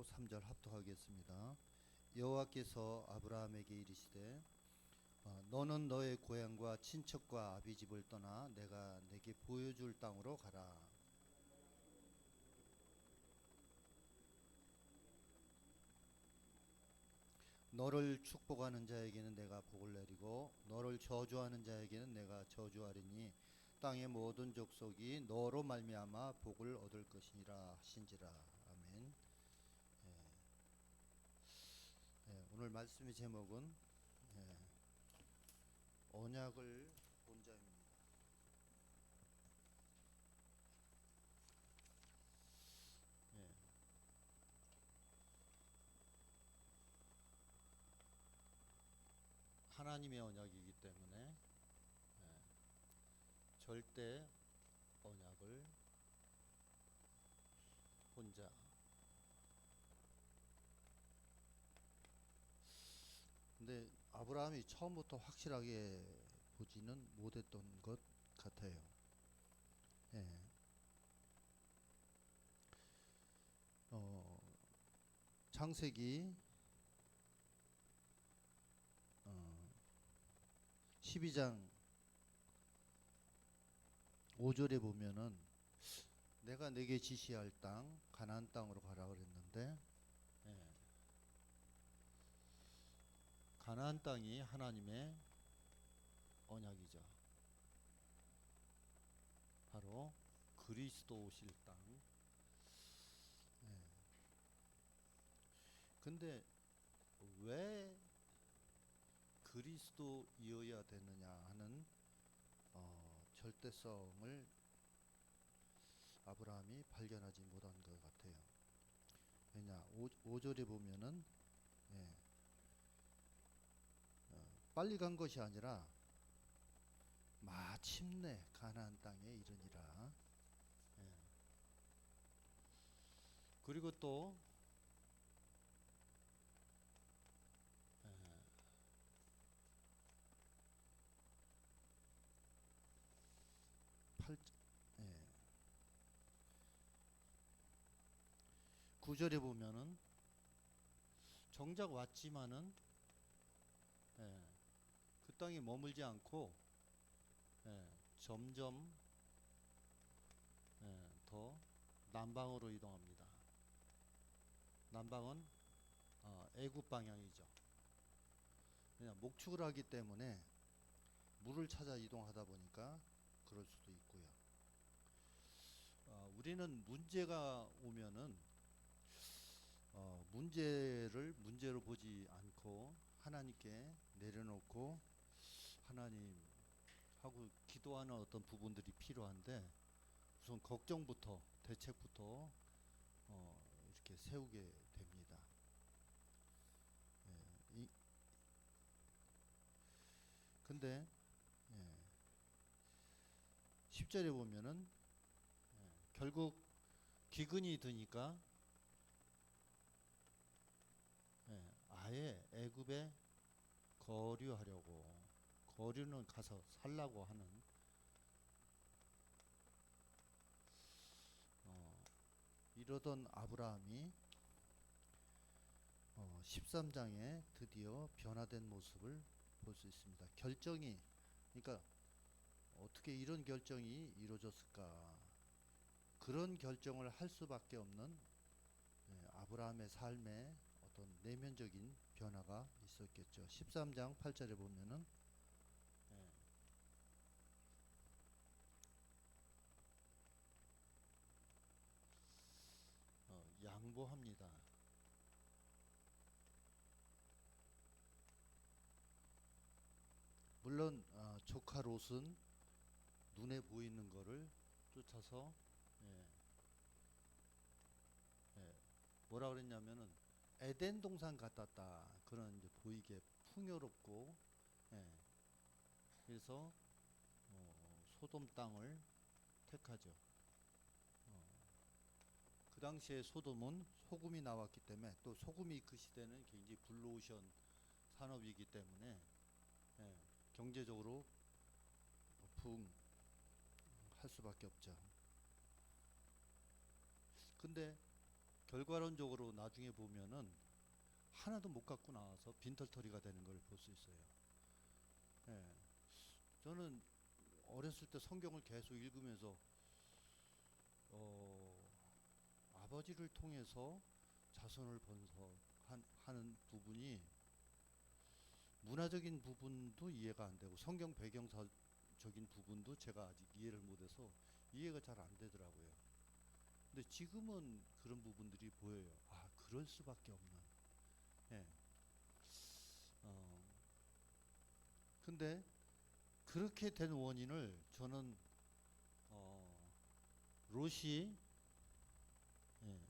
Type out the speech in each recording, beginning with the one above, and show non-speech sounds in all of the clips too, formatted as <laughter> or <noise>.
그리고 3절 합독하겠습니다. 여호와께서 아브라함에게 이르시되 어, 너는 너의 고향과 친척과 아비 집을 떠나 내가 내게 보여줄 땅으로 가라. 너를 축복하는 자에게는 내가 복을 내리고 너를 저주하는 자에게는 내가 저주하리니 땅의 모든 족속이 너로 말미암아 복을 얻을 것이니라 하신지라 아멘. 예. 예, 오늘 말씀의 제목은 예, 언약을 본 자입니다. 예. 하나님의 언약이기 때문에 예, 절대 언약을 혼자 근데 아브라함이 처음부터 확실하게 보지는 못했던 것 같아요. 예. 어, 창세기 어, 12장 5절에 보면은 내가 내게 지시할 땅 가나안 땅으로 가라 그랬는데 가나안 땅이 하나님의 언약이죠. 바로 그리스도 오실 땅. 예. 근데 왜 그리스도이어야 되느냐 하는 어, 절대성을 아브라함이 발견하지 못한 것 같아요. 왜냐 5, 5절에 보면은 예, 어, 빨리 간 것이 아니라 마침내 가나안 땅에 이르니라. 예. 그리고 또 예, 팔 예. 9절에 보면은 정작 왔지만은 땅에 머물지 않고 예, 점점 예, 더 남방으로 이동합니다. 남방은 어, 애굽 방향이죠. 그냥 목축을 하기 때문에 물을 찾아 이동하다 보니까 그럴 수도 있고요. 어, 우리는 문제가 오면은 어, 문제를 문제로 보지 않고 하나님께 내려놓고 하나님 하고 기도하는 어떤 부분들이 필요한데 우선 걱정부터 대책부터 어, 이렇게 세우게 됩니다. 예, 이, 근데 예, 10절에 보면은 예, 결국 기근이 드니까 예, 아예 애굽에 거류하려고 거류는 가서 살라고 하는 어, 이러던 아브라함이 어, 13장에 드디어 변화된 모습을 볼 수 있습니다. 결정이 그러니까 어떻게 이런 결정이 이루어졌을까? 그런 결정을 할 수밖에 없는 예, 아브라함의 삶에 어떤 내면적인 변화가 있었겠죠. 13장 8절에 보면은 예, 어, 양보합니다. 물론 어, 조카 롯은 눈에 보이는 거를 쫓아서 예, 예, 뭐라 그랬냐면은 에덴 동산 같았다. 그런 이제 보이게 풍요롭고 예, 그래서 어, 소돔 땅을 택하죠. 어, 그 당시에 소돔은 소금이 나왔기 때문에 또 소금이 그 시대는 굉장히 블루오션 산업이기 때문에 예, 경제적으로 부흥할 수밖에 없죠. 근데 결과론적으로 나중에 보면은 하나도 못 갖고 나와서 빈털터리가 되는 걸 볼 수 있어요. 예. 저는 어렸을 때 성경을 계속 읽으면서 어, 아버지를 통해서 자손을 번성하는 부분이 문화적인 부분도 이해가 안 되고 성경 배경 적인 부분도 제가 아직 이해를 못해서 이해가 잘 안 되더라고요. 근데 지금은 그런 부분들이 보여요. 아, 그럴 수밖에 없는. 예. 어, 근데 그렇게 된 원인을 저는 어, 롯이 예,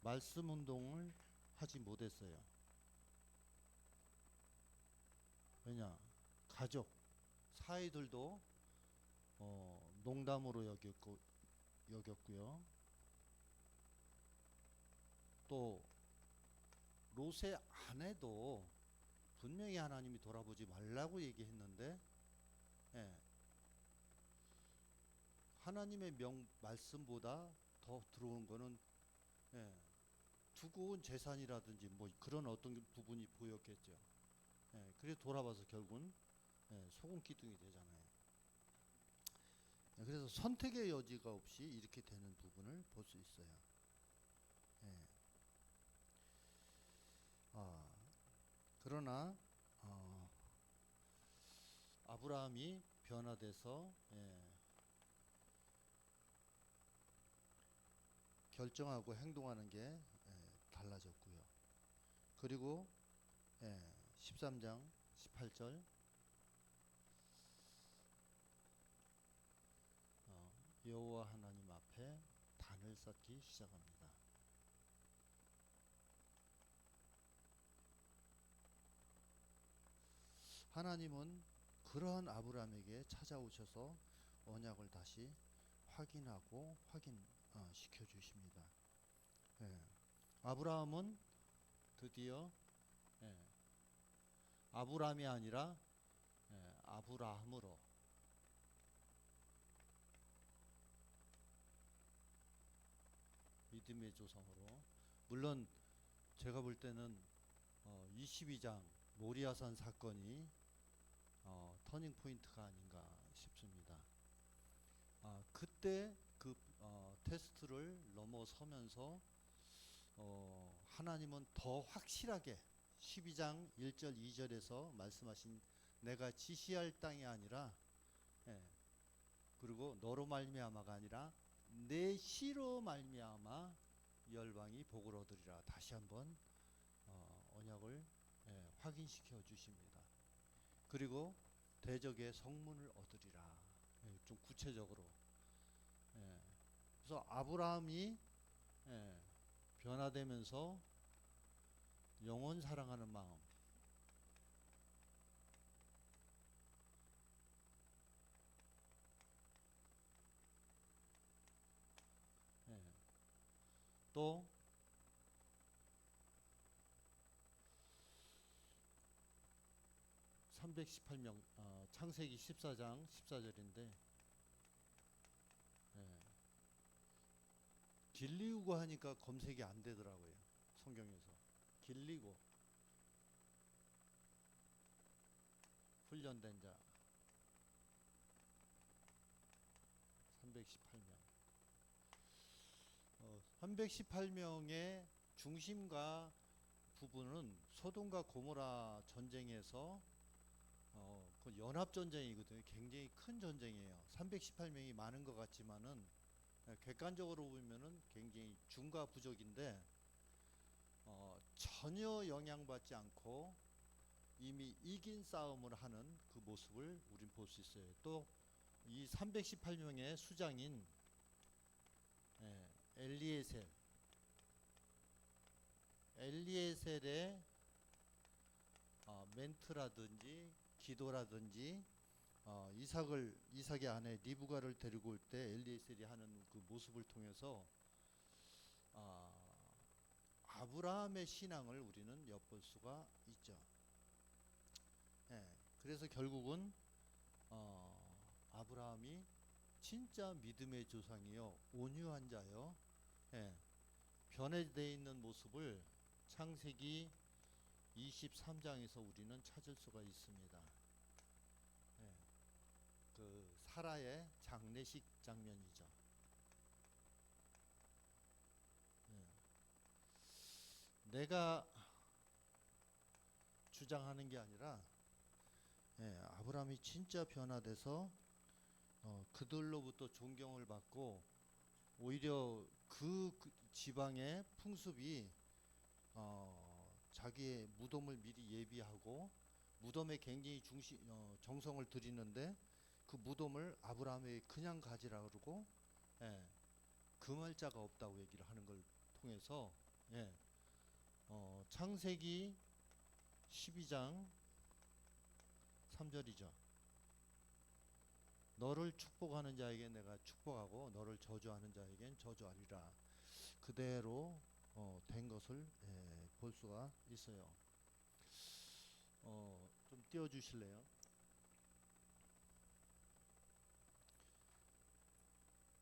말씀 운동을 하지 못했어요. 왜냐? 가족, 사이들도 어, 농담으로 여겼고, 여겼고요. 또 롯의 아내도 분명히 하나님이 돌아보지 말라고 얘기했는데 예, 하나님의 명 말씀보다 더 들어온 거는 예, 두고 온 재산이라든지 뭐 그런 어떤 부분이 보였겠죠. 예, 그래 돌아봐서 결국은 예, 소금 기둥이 되잖아요. 예, 그래서 선택의 여지가 없이 이렇게 되는 부분을 볼 수 있어요. 예. 아, 그러나 어, 아브라함이 변화돼서 예, 결정하고 행동하는 게 예, 달라졌고요. 그리고 예, 13장 18절 여호와 하나님 앞에 단을 쌓기 시작합니다. 하나님은 그러한 아브라함에게 찾아오셔서 언약을 다시 확인하고 확인 어, 주십니다. 예. 아브라함은 드디어 예, 아브람이 아니라 예, 아브라함으로 믿음의 조상으로 물론 제가 볼 때는 어, 22장 모리아산 사건이 어, 터닝 포인트가 아닌가 싶습니다. 아, 그때 그 어, 테스트를 넘어서면서 어, 하나님은 더 확실하게 12장 1절 2절에서 말씀하신 내가 지시할 땅이 아니라 예, 그리고 너로 말미암아가 아니라 내 시로 말미암아 열방이 복을 얻으리라. 다시 한번 어, 언약을 예, 확인시켜 주십니다. 그리고 대적의 성문을 얻으리라. 예, 좀 구체적으로. 예, 그래서 아브라함이 예, 변화되면서 영원 사랑하는 마음 또 (318명) 어, 창세기 (14장) (14절인데) 예. 길리우고 하니까 검색이 안 되더라고요 성경에서. 길리고. 훈련된 자. 318명. 어, 318명의 중심과 부분은 소돔과 고모라 전쟁에서 어, 그 연합 전쟁이거든요. 굉장히 큰 전쟁이에요. 318명이 많은 것 같지만은 예, 객관적으로 보면은 굉장히 중과 부족인데 어, 전혀 영향받지 않고 이미 이긴 싸움을 하는 그 모습을 우린 볼 수 있어요. 또 이 318명의 수장인 예, 엘리에셀 엘리에셀의 어, 멘트라든지 기도라든지 어, 이삭을 이삭의 아내 리브가를 데리고 올 때 엘리에셀이 하는 그 모습을 통해서 아, 아브라함의 신앙을 우리는 엿볼 수가 있죠. 예, 그래서 결국은 어, 아브라함이 진짜 믿음의 조상이요 온유한 자요. 예, 변해되어 있는 모습을 창세기 23장에서 우리는 찾을 수가 있습니다. 예, 그 사라의 장례식 장면이죠. 예. 내가 주장하는 게 아니라 예, 아브라함이 진짜 변화돼서 어, 그들로부터 존경을 받고 오히려 그, 그 지방의 풍습이 어, 자기의 무덤을 미리 예비하고 무덤에 굉장히 중시, 어, 정성을 들이는데 그 무덤을 아브라함이 그냥 가지라 그러고 예, 금할 자가 없다고 얘기를 하는 걸 통해서 예, 어, 창세기 12장 3절이죠. 너를 축복하는 자에게 내가 축복하고 너를 저주하는 자에겐 저주하리라. 그대로 어, 된 것을 예, 볼 수가 있어요. 어, 좀 띄워 주실래요?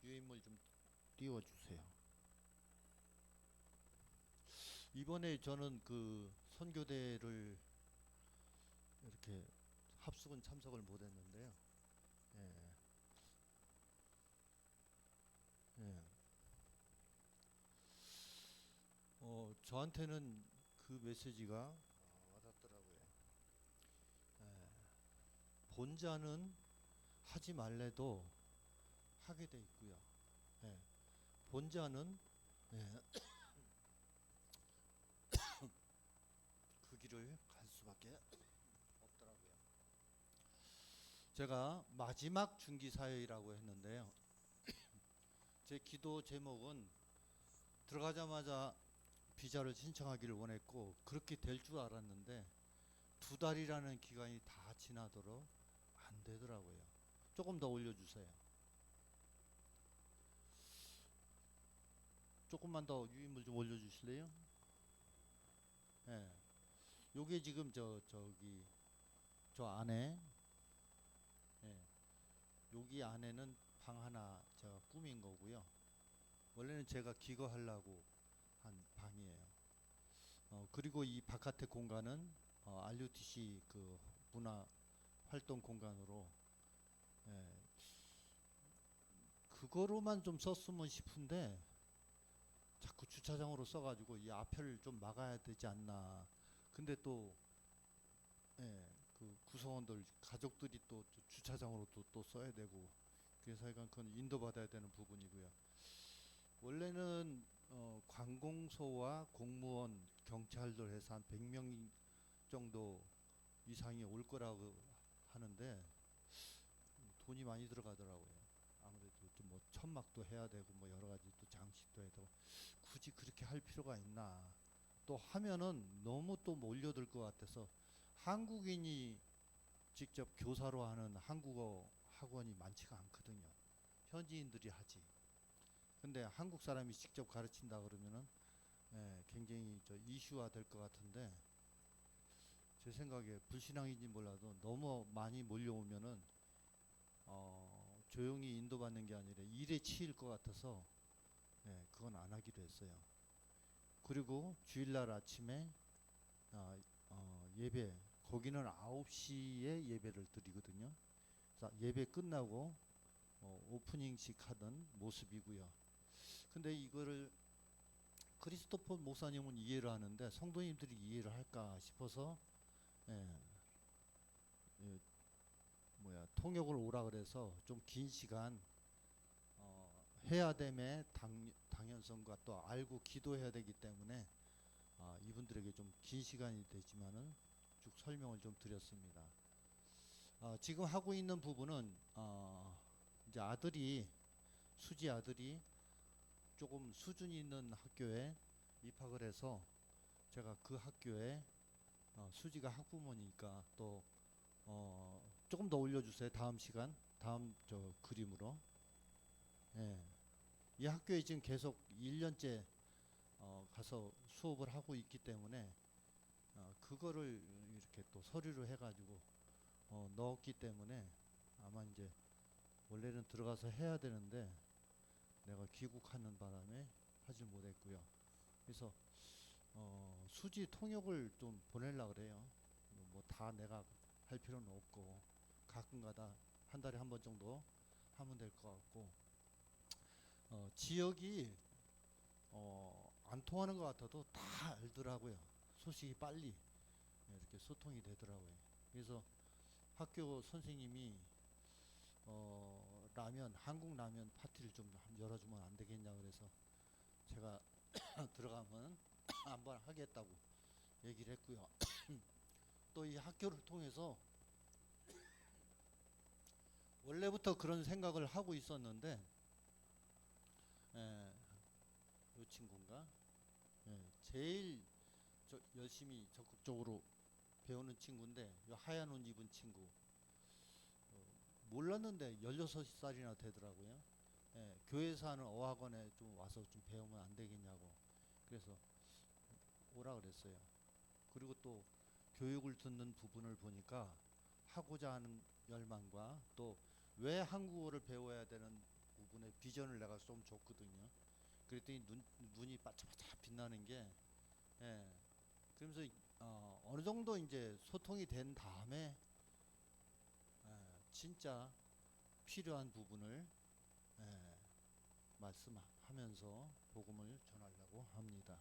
유인물 좀 띄워 주세요. 이번에 저는 그 선교대를 이렇게 합숙은 참석을 못 했는데요. 예. 예. 어, 저한테는 그 메시지가 어, 와닿더라고요. 예. 본자는 하지 말래도 하게 돼 있고요. 예. 본자는 예. <coughs> 그 길을 갈 수밖에 없더라고요. 제가 마지막 중기 사역이라고 했는데요. <coughs> 제 기도 제목은 들어가자마자 비자를 신청하기를 원했고 그렇게 될 줄 알았는데 두 달이라는 기간이 다 지나도록 안 되더라고요. 조금 더 올려주세요. 조금만 더 유인물 좀 올려주실래요? 예. 요게 지금 저 저기 저 안에 예. 여기 안에는 방 하나 제가 꾸민 거고요. 원래는 제가 기거하려고 한 방이에요. 어, 그리고 이 바깥의 공간은 어, RUTC 그 문화 활동 공간으로 예. 그거로만 좀 썼으면 싶은데 자꾸 주차장으로 써가지고 이 앞을 좀 막아야 되지 않나. 근데 또 예, 그 구성원들 가족들이 또 주차장으로 또, 또 써야 되고 그래서 약간 그건 인도받아야 되는 부분이고요. 원래는 어, 관공서와 공무원, 경찰들 해서 한 100명 정도 이상이 올 거라고 하는데 돈이 많이 들어가더라고요. 아무래도 좀뭐 천막도 해야 되고 뭐 여러 가지 또 장식도 되고 굳이 그렇게 할 필요가 있나? 또 하면은 너무 또 몰려들 것 같아서 한국인이 직접 교사로 하는 한국어 학원이 많지가 않거든요. 현지인들이 하지. 근데 한국 사람이 직접 가르친다 그러면은 예, 굉장히 저 이슈화 될 것 같은데 제 생각에 불신앙인지 몰라도 너무 많이 몰려오면은 어, 조용히 인도받는 게 아니라 일에 치일 것 같아서 예, 그건 안 하기로 했어요. 그리고 주일날 아침에 아, 어, 예배 거기는 9시에 예배를 드리거든요. 자, 예배 끝나고 어, 오프닝식 하던 모습이고요. 근데 이거를 크리스토퍼 목사님은 이해를 하는데 성도님들이 이해를 할까 싶어서 예, 예, 뭐야 통역을 오라 그래서 좀 긴 시간 어, 해야 됨의 당, 당연성과 또 알고 기도해야 되기 때문에 아, 이분들에게 좀 긴 시간이 되지만은 쭉 설명을 좀 드렸습니다. 어, 지금 하고 있는 부분은 어, 이제 아들이 수지 아들이 조금 수준 있는 학교에 입학을 해서 제가 그 학교에 어, 수지가 학부모니까 또 어, 조금 더 올려주세요. 다음 시간, 다음 저 그림으로. 예. 이 학교에 지금 계속 1년째 어, 가서 수업을 하고 있기 때문에 어, 그거를 이렇게 또 서류로 해가지고 어, 넣었기 때문에 아마 이제 원래는 들어가서 해야 되는데 내가 귀국하는 바람에 하지 못했고요. 그래서 어, 수지 통역을 좀 보내려 그래요. 뭐 다 내가 할 필요는 없고 가끔가다 한 달에 한 번 정도 하면 될 것 같고 어, 지역이 어, 안 통하는 것 같아도 다 알더라고요. 소식이 빨리 이렇게 소통이 되더라고요. 그래서 학교 선생님이 어, 라면 한국 라면 파티를 좀 열어주면 안 되겠냐 그래서 제가 <coughs> 들어가면 <coughs> 한번 하겠다고 얘기를 했고요. <coughs> 또 이 학교를 통해서 원래부터 그런 생각을 하고 있었는데 에, 이 친구인가 예, 제일 저 열심히 적극적으로 배우는 친구인데 이 하얀 옷 입은 친구 어, 몰랐는데 16살이나 되더라고요. 예, 교회에서 하는 어학원에 좀 와서 좀 배우면 안 되겠냐고 그래서 오라 그랬어요. 그리고 또 교육을 듣는 부분을 보니까 하고자 하는 열망과 또 왜 한국어를 배워야 되는 부분의 비전을 내가 좀 줬거든요. 그랬더니 눈, 눈이 바짝바짝 빛나는 게 예, 그러면서 어, 어느 정도 이제 소통이 된 다음에 예, 진짜 필요한 부분을 예, 말씀하면서 복음을 전하려고 합니다.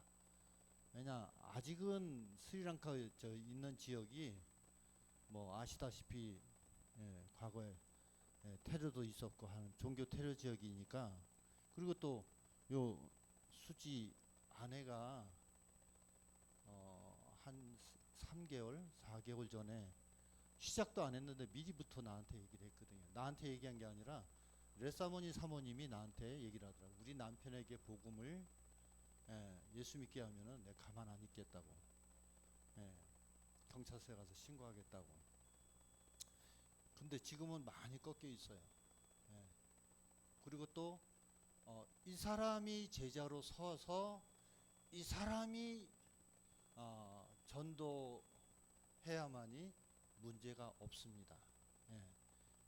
왜냐 아직은 스리랑카 저 있는 지역이 뭐 아시다시피 예, 과거에 예, 테러도 있었고 하는 종교 테러 지역이니까 그리고 또 요 수지 아내가 어, 한 3개월, 4개월 전에 시작도 안 했는데 미리부터 나한테 얘기를 했거든요. 나한테 얘기한 게 아니라 레사모니 사모님이 나한테 얘기를 하더라고. 우리 남편에게 복음을 예, 예수 믿게 하면은 내가 가만 안 있겠다고. 예, 경찰서에 가서 신고하겠다고. 근데 지금은 많이 꺾여 있어요. 예. 그리고 또, 어, 이 사람이 제자로 서서 이 사람이 어, 전도해야만이 문제가 없습니다. 예.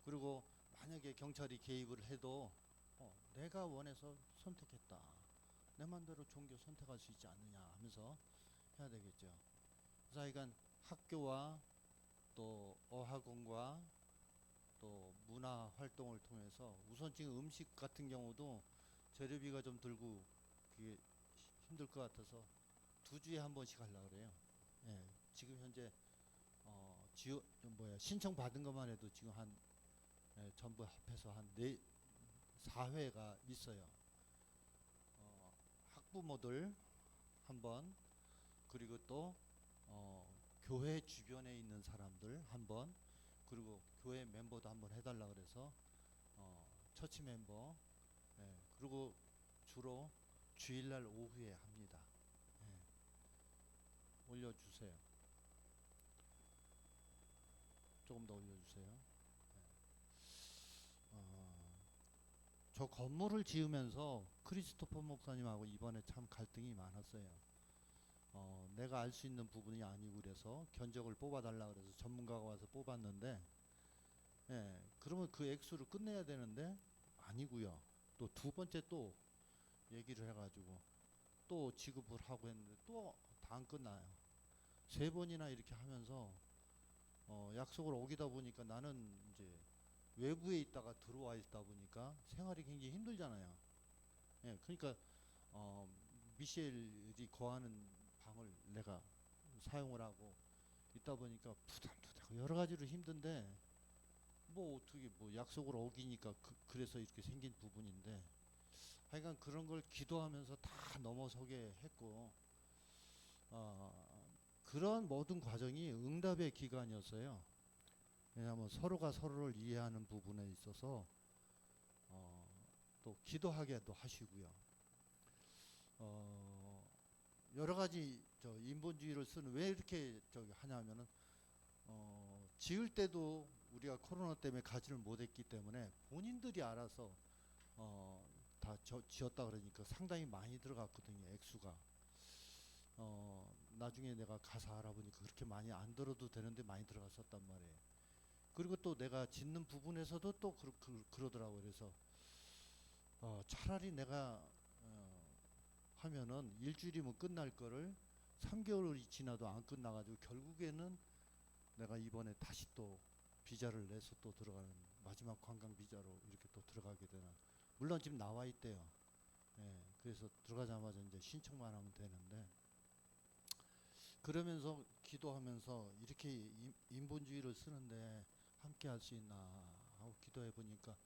그리고 만약에 경찰이 개입을 해도 어, 내가 원해서 선택했다. 내 맘대로 종교 선택할 수 있지 않느냐 하면서 해야 되겠죠. 그래서 하여간 학교와 또 어학원과 또 문화 활동을 통해서 우선 지금 음식 같은 경우도 재료비가 좀 들고 그게 힘들 것 같아서 두 주에 한 번씩 하려고 그래요. 예, 지금 현재 어, 지원 뭐야 신청 받은 것만 해도 지금 한 예, 전부 합해서 한네 4회가 있어요. 어, 학부모들 한 번, 그리고 또 어, 교회 주변에 있는 사람들 한 번, 그리고 교회 멤버도 한번 해달라 그래서 어, 처치 멤버, 예, 그리고 주로 주일날 오후에 합니다. 예, 올려주세요. 조금 더 올려주세요. 예. 어, 저 건물을 지으면서 크리스토퍼 목사님하고 이번에 참 갈등이 많았어요. 어, 내가 알 수 있는 부분이 아니고 그래서 견적을 뽑아달라 그래서 전문가가 와서 뽑았는데, 예, 그러면 그 액수를 끝내야 되는데 아니고요. 또 두 번째 또 얘기를 해가지고 또 지급을 하고 했는데 또 다 안 끝나요. 세 번이나 이렇게 하면서 어, 약속을 어기다 보니까 나는 이제 외부에 있다가 들어와 있다 보니까 생활이 굉장히 힘들잖아요. 예, 그러니까 어, 미셸이 거하는 방을 내가 사용을 하고 있다 보니까 부담도 여러 가지로 힘든데 뭐 어떻게 뭐 약속을 어기니까 그, 래서 이렇게 생긴 부분인데 하여간 그런 걸 기도하면서 다 넘어서게 했고 어, 그런 모든 과정이 응답의 기간이었어요. 왜냐하면 서로가 서로를 이해하는 부분에 있어서 어, 또 기도하게도 하시고요. 어, 여러 가지 저 인본주의를 쓰는 왜 이렇게 저기 하냐면은 어, 지을 때도 우리가 코로나 때문에 가지를 못했기 때문에 본인들이 알아서 어, 다 저, 지었다 그러니까 상당히 많이 들어갔거든요 액수가. 어, 나중에 내가 가서 알아보니까 그렇게 많이 안 들어도 되는데 많이 들어갔었단 말이에요. 그리고 또 내가 짓는 부분에서도 또 그러, 그, 그러 더라고요. 그래서 어, 차라리 내가 어, 하면은 일주일이면 끝날 거를 3개월이 지나도 안 끝나가지고 결국에는 내가 이번에 다시 또 비자를 내서 또 들어가는 마지막 관광 비자로 이렇게 또 들어가게 되는 물론 지금 나와 있대요. 예, 그래서 들어가자마자 이제 신청만 하면 되는데 그러면서 기도하면서 이렇게 인- 인본주의를 쓰는데 함께 할 수 있나 하고 기도해 보니까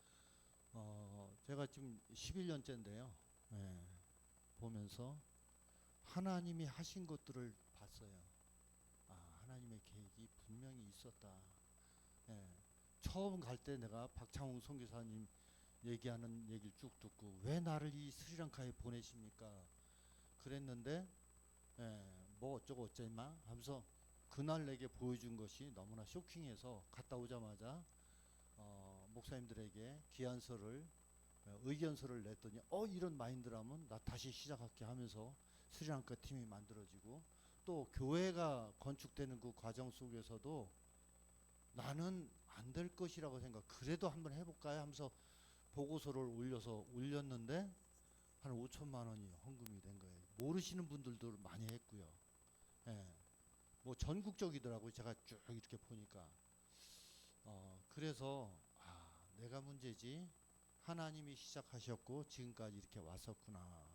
어 제가 지금 11년째인데요. 예, 보면서 하나님이 하신 것들을 봤어요. 아, 하나님의 계획이 분명히 있었다. 예, 처음 갈 때 내가 박창웅 선교사님 얘기하는 얘기를 쭉 듣고 왜 나를 이 스리랑카에 보내십니까? 그랬는데 예, 뭐 어쩌고 어쩌마 하면서 그날 내게 보여준 것이 너무나 쇼킹해서 갔다 오자마자 어, 목사님들에게 기한서를 어, 의견서를 냈더니 어 이런 마인드라면 나 다시 시작할게 하면서 스리랑카 팀이 만들어지고 또 교회가 건축되는 그 과정 속에서도 나는 안 될 것이라고 생각 그래도 한번 해볼까요? 하면서 보고서를 올려서 올렸는데 한 5천만 원이 헌금이 된 거예요. 모르시는 분들도 많이 했고요 예. 뭐 전국적이더라고요 제가 쭉 이렇게 보니까 어 그래서 아 내가 문제지 하나님이 시작하셨고 지금까지 이렇게 왔었구나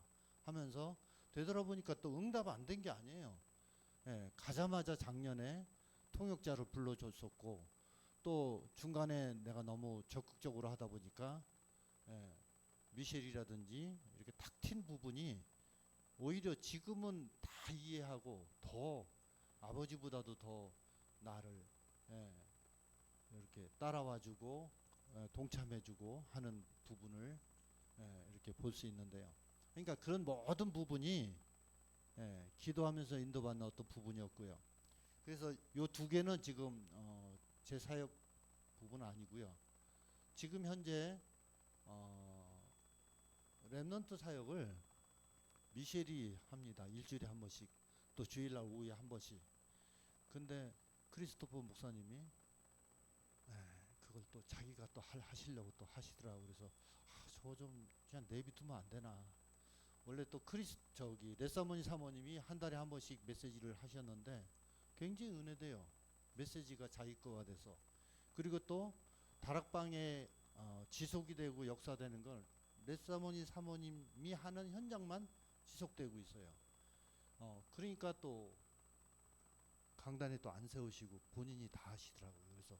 하면서 되돌아보니까 또 응답 안 된 게 아니에요. 예, 가자마자 작년에 통역자를 불러줬었고 또 중간에 내가 너무 적극적으로 하다 보니까 예, 미셸이라든지 이렇게 탁 튄 부분이 오히려 지금은 다 이해하고 더 아버지보다도 더 나를 예, 이렇게 따라와주고 어, 동참해주고 하는 부분을 예, 이렇게 볼 수 있는데요. 그러니까 그런 모든 부분이 예, 기도하면서 인도받는 어떤 부분이었고요. 그래서 요 두 개는 지금 어, 제 사역 부분 아니고요. 지금 현재 어, 렘넌트 사역을 미셸이 합니다. 일주일에 한 번씩 또 주일날 오후에 한 번씩. 근데 크리스토퍼 목사님이 에, 그걸 또 자기가 또 할, 하시려고 또 하시더라고 그래서 아, 저거 좀 그냥 내비두면 안 되나 원래 또 크리스 저기 레사모니 사모님이 한 달에 한 번씩 메시지를 하셨는데 굉장히 은혜돼요 메시지가 자기 거가 돼서 그리고 또 다락방에 어, 지속이 되고 역사되는 걸 레사모니 사모님이 하는 현장만 지속되고 있어요 어 그러니까 또 강단에 또 안 세우시고 본인이 다 하시더라고요. 그래서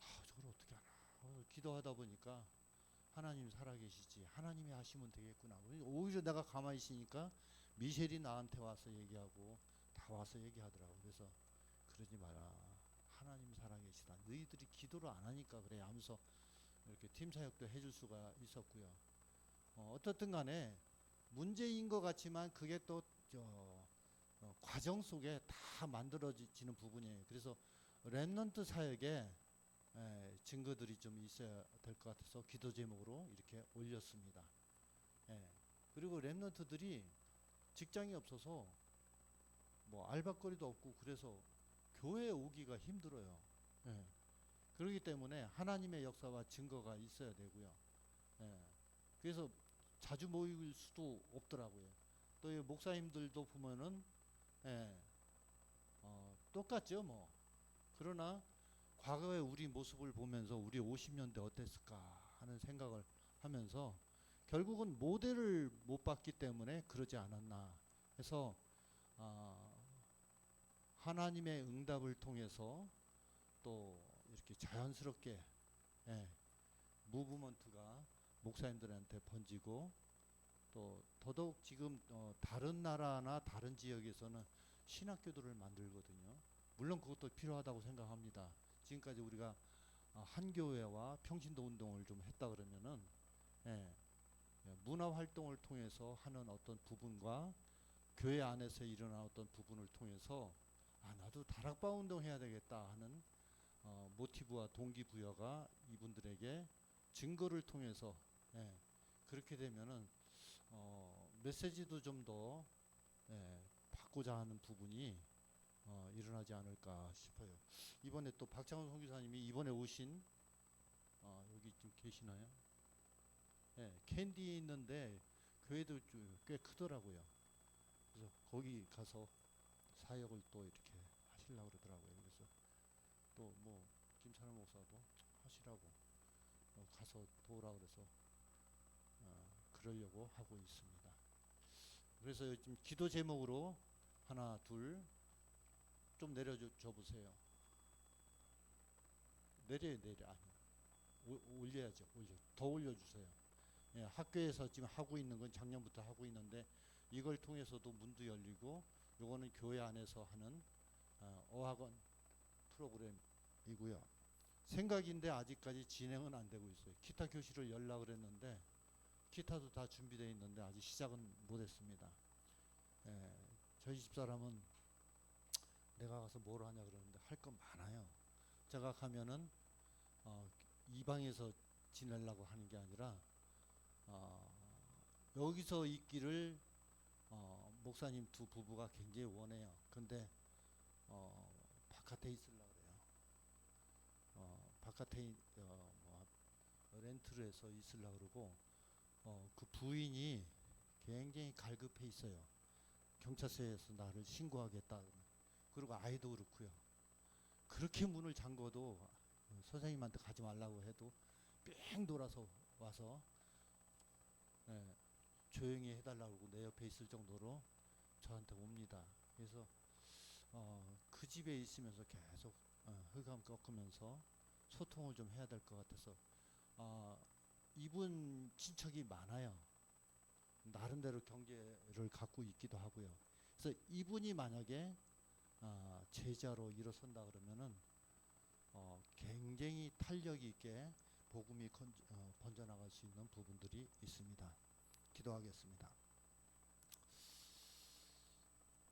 아, 저걸 어떻게 하나. 어, 기도하다 보니까 하나님 살아계시지. 하나님이 하시면 되겠구나. 오히려 내가 가만히 있으니까 미셸이 나한테 와서 얘기하고 다 와서 얘기하더라고. 그래서 그러지 마라. 하나님 살아계시다. 너희들이 기도를 안 하니까 그래 하면서 이렇게 팀 사역도 해줄 수가 있었고요. 어, 어떻든 간에 문제인 것 같지만 그게 또 저, 어, 과정 속에 다 만들어지는 부분이에요. 그래서 랩넌트 사역에 에, 증거들이 좀 있어야 될 것 같아서 기도 제목으로 이렇게 올렸습니다. 예. 그리고 랩넌트들이 직장이 없어서 뭐 알바거리도 없고 그래서 교회에 오기가 힘들어요. 예. 그렇기 때문에 하나님의 역사와 증거가 있어야 되고요. 예. 그래서 자주 모일 수도 없더라고요. 또이 목사님들도 보면은 예, 어, 똑같죠, 뭐. 그러나 과거의 우리 모습을 보면서 우리 50년대 어땠을까 하는 생각을 하면서 결국은 모델을 못 봤기 때문에 그러지 않았나 해서 아, 하나님의 응답을 통해서 또 이렇게 자연스럽게 예, 무브먼트가 목사님들한테 번지고 또 더더욱 지금 어, 다른 나라나 다른 지역에서는 신학교들을 만들거든요. 물론 그것도 필요하다고 생각합니다. 지금까지 우리가 어, 한 교회와 평신도 운동을 좀 했다 그러면은 예, 예, 문화 활동을 통해서 하는 어떤 부분과 교회 안에서 일어나는 어떤 부분을 통해서 아 나도 다락방 운동 해야 되겠다 하는 어, 모티브와 동기부여가 이분들에게 증거를 통해서 예, 그렇게 되면은 어, 메시지도 좀더 예, 받고자 하는 부분이 어, 일어나지 않을까 싶어요. 이번에 또 박창훈 선교사님이 이번에 오신 어, 여기 좀 계시나요? 예, 캔디 있는데 교회도 좀꽤 크더라고요. 그래서 거기 가서 사역을 또 이렇게 하시려고 그러더라고요. 그래서 또 뭐 김찬호 목사도 하시라고 어, 가서 도우라 그래서 어, 그러려고 하고 있습니다. 그래서 지금 기도 제목으로 하나 둘 좀 내려줘 줘 보세요. 내려 내려 아니 오- 올려야죠 올려 더 올려주세요. 예, 학교에서 지금 하고 있는 건 작년부터 하고 있는데 이걸 통해서도 문도 열리고 요거는 교회 안에서 하는 어, 어학원 프로그램이고요. 생각인데 아직까지 진행은 안 되고 있어요. 기타 교실을 열라 그랬는데 기타도 다 준비되어 있는데 아직 시작은 못했습니다. 예, 저희 집사람은 내가 가서 뭘 하냐 그러는데 할거 많아요. 제가 가면은 어, 이 방에서 지내려고 하는 게 아니라 어, 여기서 있기를 어, 목사님 두 부부가 굉장히 원해요. 근데 어, 바깥에 있으려고 그래요. 어, 바깥에 이- 어, 뭐 렌트를 해서 있으려고 그러고 어, 그 부인이 굉장히 갈급해 있어요. 경찰서에서 나를 신고하겠다. 그리고 아이도 그렇고요. 그렇게 문을 잠궈도 어, 선생님한테 가지 말라고 해도 뺑 돌아서 와서 예, 조용히 해달라고 내 옆에 있을 정도로 저한테 옵니다. 그래서 어, 그 집에 있으면서 계속 어, 흑암 꺾으면서 소통을 좀 해야 될 것 같아서 아, 이분 친척이 많아요. 나름대로 경계를 갖고 있기도 하고요. 그래서 이분이 만약에 아, 제자로 일어선다 그러면은 어, 굉장히 탄력 있게 복음이 건, 어, 번져나갈 수 있는 부분들이 있습니다. 기도하겠습니다.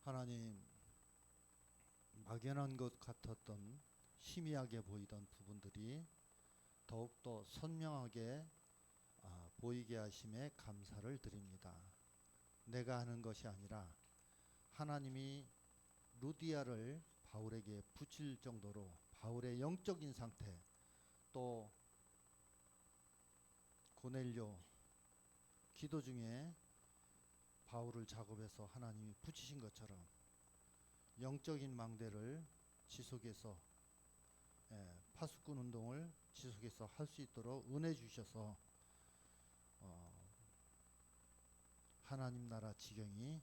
하나님 막연한 것 같았던 희미하게 보이던 부분들이 더욱더 선명하게 아, 보이게 하심에 감사를 드립니다. 내가 하는 것이 아니라 하나님이 루디아를 바울에게 붙일 정도로 바울의 영적인 상태 또 고넬료 기도 중에 바울을 작업해서 하나님이 붙이신 것처럼 영적인 망대를 지속해서 예, 파수꾼 운동을 지속해서 할 수 있도록 은혜 주셔서 어, 하나님 나라 지경이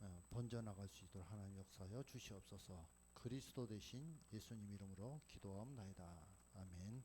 어, 번져나갈 수 있도록 하나님 역사하여 주시옵소서 그리스도 대신 예수님 이름으로 기도하옵나이다. 아멘